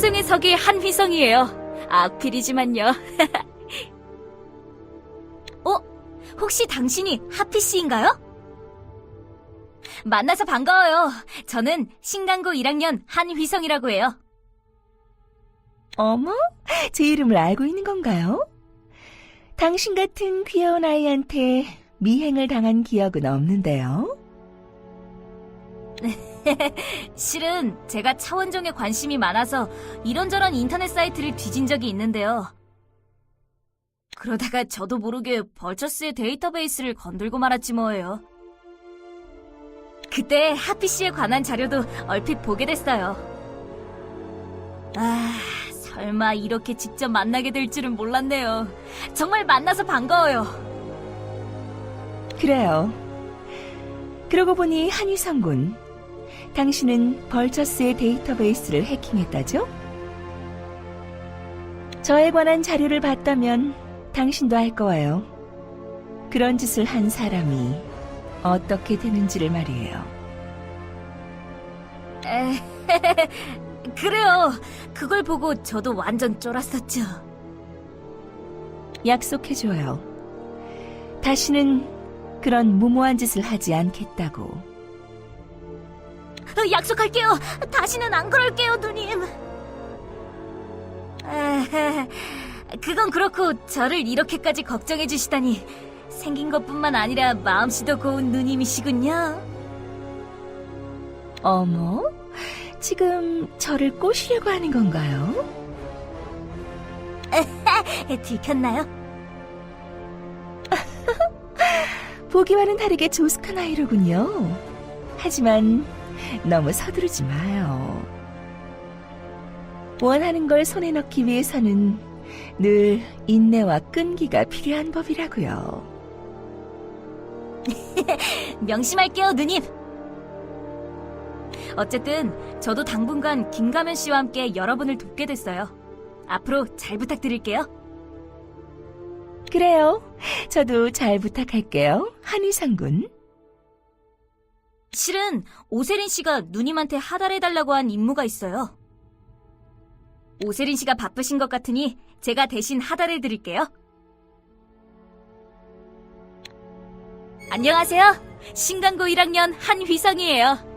탑승의 석이 한휘성이에요. 악필이지만요. 어? 혹시 당신이 하피 씨인가요? 만나서 반가워요. 저는 신강고 1학년 한휘성이라고 해요. 어머, 제 이름을 알고 있는 건가요? 당신 같은 귀여운 아이한테 미행을 당한 기억은 없는데요. 실은 제가 차원종에 관심이 많아서 이런저런 인터넷 사이트를 뒤진 적이 있는데요. 그러다가 저도 모르게 벌처스의 데이터베이스를 건들고 말았지 뭐예요. 그때 하피 씨에 관한 자료도 얼핏 보게 됐어요. 아, 설마 이렇게 직접 만나게 될 줄은 몰랐네요. 정말 만나서 반가워요. 그래요. 그러고 보니 한희성 군, 당신은 벌처스의 데이터베이스를 해킹했다죠? 저에 관한 자료를 봤다면 당신도 알 거예요. 그런 짓을 한 사람이 어떻게 되는지를 말이에요. 에, 그래요. 그걸 보고 저도 완전 쫄았었죠. 약속해줘요. 다시는 그런 무모한 짓을 하지 않겠다고. 어, 약속할게요. 다시는 안 그럴게요, 누님. 에, 그건 그렇고 저를 이렇게까지 걱정해 주시다니 생긴 것뿐만 아니라 마음씨도 고운 누님이시군요. 어머, 지금 저를 꼬시려고 하는 건가요? 에, 들켰나요? 보기와는 다르게 조숙한 아이로군요. 하지만 너무 서두르지 마요. 원하는 걸 손에 넣기 위해서는 늘 인내와 끈기가 필요한 법이라고요. 명심할게요, 누님. 어쨌든 저도 당분간 김가면 씨와 함께 여러분을 돕게 됐어요. 앞으로 잘 부탁드릴게요. 그래요. 저도 잘 부탁할게요. 한희상군. 실은 오세린 씨가 누님한테 하달해달라고 한 임무가 있어요. 오세린 씨가 바쁘신 것 같으니 제가 대신 하달해드릴게요. 안녕하세요. 신강고 1학년 한휘성이에요.